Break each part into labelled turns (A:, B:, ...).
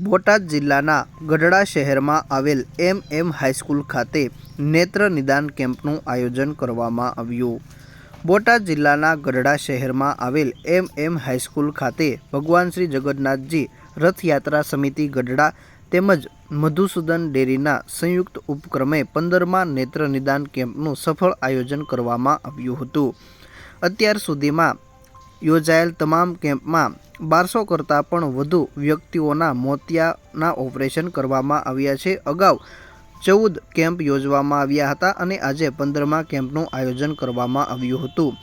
A: બોટાદ જિલ્લાના ગઢડા શહેરમાં આવેલ એમ એમ હાઈસ્કૂલ ખાતે નેત્ર નિદાન કેમ્પનું આયોજન કરવામાં આવ્યું. બોટાદ જિલ્લાના ગઢડા શહેરમાં આવેલ એમ એમ હાઈસ્કૂલ ખાતે ભગવાન શ્રી જગન્નાથજી રથયાત્રા સમિતિ ગઢડા તેમજ મધુસૂદન ડેરીના સંયુક્ત ઉપક્રમે પંદરમાં નેત્ર નિદાન કેમ્પનું સફળ આયોજન કરવામાં આવ્યું હતું. અત્યાર સુધીમાં યોજાયેલ તમામ કેમ્પમાં બારસો કરતાં પણ વધુ વ્યક્તિઓના મોતિયાના ઓપરેશન કરવામાં આવ્યા છે. અગાઉ ચૌદ કેમ્પ યોજવામાં આવ્યા હતા અને આજે પંદરમા કેમ્પનું આયોજન કરવામાં આવ્યું હતું.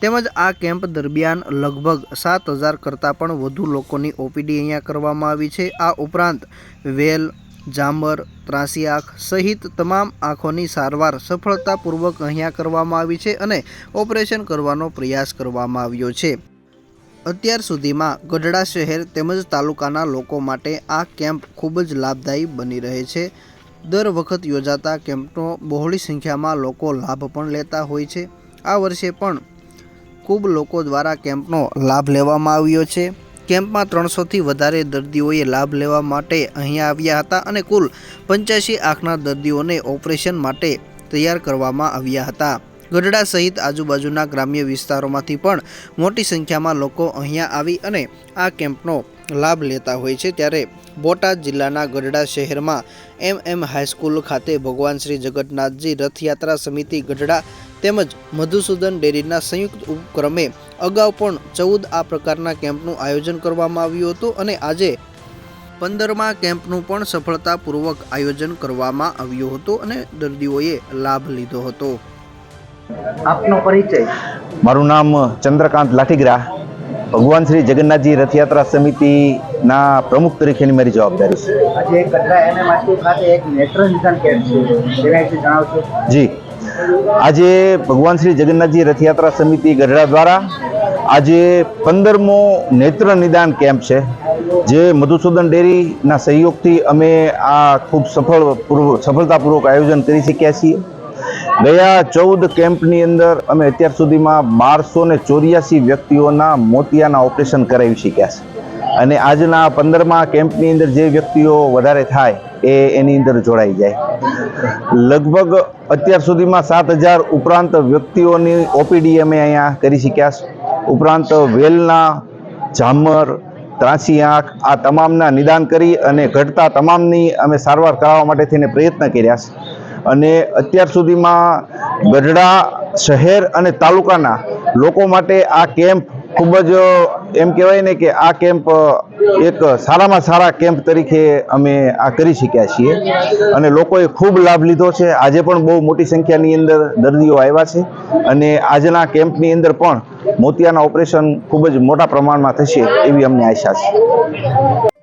A: તેમજ આ કેમ્પ દરમિયાન લગભગ સાત હજાર કરતાં પણ વધુ લોકોની ઓપીડી અહીંયા કરવામાં આવી છે. આ ઉપરાંત વેલ જામર ત્રાસી આંખ સહિત તમામ આંખોની સારવાર સફળતાપૂર્વક અહીંયા કરવામાં આવી છે અને ઓપરેશન કરવાનો પ્રયાસ કરવામાં આવ્યો છે. અત્યાર સુધીમાં ગઢડા શહેર તેમજ તાલુકાના લોકો માટે આ કેમ્પ ખૂબ જ લાભદાયી બની રહે છે. દર વખત યોજાતા કેમ્પનો બહોળી સંખ્યામાં લોકો લાભ પણ લેતા હોય છે. આ વર્ષે પણ ખૂબ લોકો દ્વારા કેમ્પનો લાભ લેવામાં આવ્યો છે. કેમ્પમાં ત્રણસોથી વધારે દર્દીઓએ લાભ લેવા માટે અહીંયા આવ્યા હતા અને કુલ પંચ્યાસી આંખના દર્દીઓને ઓપરેશન માટે તૈયાર કરવામાં આવ્યા હતા. ગઢડા સહિત આજુબાજુના ગ્રામ્ય વિસ્તારોમાંથી પણ મોટી સંખ્યામાં લોકો અહીંયા આવી અને આ કેમ્પનો લાભ લેતા હોય છે. ત્યારે બોટાદ જિલ્લાના ગઢડા શહેરમાં એમ એમ હાઈસ્કૂલ ખાતે ભગવાન શ્રી જગન્નાથજી રથયાત્રા સમિતિ ગઢડા તેમજ મધુસૂદન ડેરીના સંયુક્ત ઉપક્રમે અગાઉ પણ ચૌદ આ પ્રકારના કેમ્પનું આયોજન કરવામાં આવ્યું હતું અને આજે પંદરમા કેમ્પનું પણ સફળતાપૂર્વક આયોજન કરવામાં આવ્યું હતું અને દર્દીઓએ લાભ લીધો હતો.
B: આપનો પરિચય?
C: મારું નામ ચંદ્રકાંત લાઠીગરા. ભગવાન શ્રી જગન્નાથજી રથયાત્રા સમિતિના પ્રમુખ તરીકેની મારી જવાબદારી છે.
B: આજે કટરા એમએમ ખાતે એક નેત્ર નિદાન કેમ્પ છે. તેના વિશે જણાવશો?
C: જી. આજે ભગવાન શ્રી જગન્નાથજી રથયાત્રા સમિતિ ગઢડા દ્વારા આજે પંદરમો નેત્ર નિદાન કેમ્પ છે જે મધુસૂદન ડેરીના સહયોગથી અમે આ ખૂબ સફળ સફળતાપૂર્વક આયોજન કરી શક્યા છીએ. ગયા ચૌદ કેમ્પની અંદર અમે અત્યાર સુધીમાં બારસો ને ચોર્યાસી વ્યક્તિઓના મોતિયાના ઓપરેશન કરાવી શક્યા છે. અને આજના પંદરમા કેમ્પની અંદર જે વ્યક્તિઓ વધારે થાય એ એની અંદર જોડાઈ જાય. લગભગ અત્યાર સુધીમાં સાત હજાર ઉપરાંત વ્યક્તિઓની ઓપીડી અમે અહીંયા કરી શક્યા છે. ઉપરાંત વેલના, ઝામર, ત્રાસી આંખ, આ તમામના નિદાન કરી અને ઘટતા તમામની અમે સારવાર કરાવવા માટે થઈને પ્રયત્ન કર્યા છે. અને અત્યાર સુધીમાં ગઢડા શહેર અને તાલુકાના લોકો માટે આ કેમ્પ ખૂબ જ, એમ કહેવાય ને કે આ કેમ્પ એક સારામાં સારા કેમ્પ તરીકે અમે આ કરી શક્યા છીએ. અને લોકોએ ખૂબ લાભ લીધો છે. આજે પણ બહુ મોટી સંખ્યાની અંદર દર્દીઓ આવ્યા છે. અને આજના કેમ્પની અંદર પણ મોતિયાના ઓપરેશન ખૂબ જ મોટા પ્રમાણમાં થશે એવી અમને આશા છે.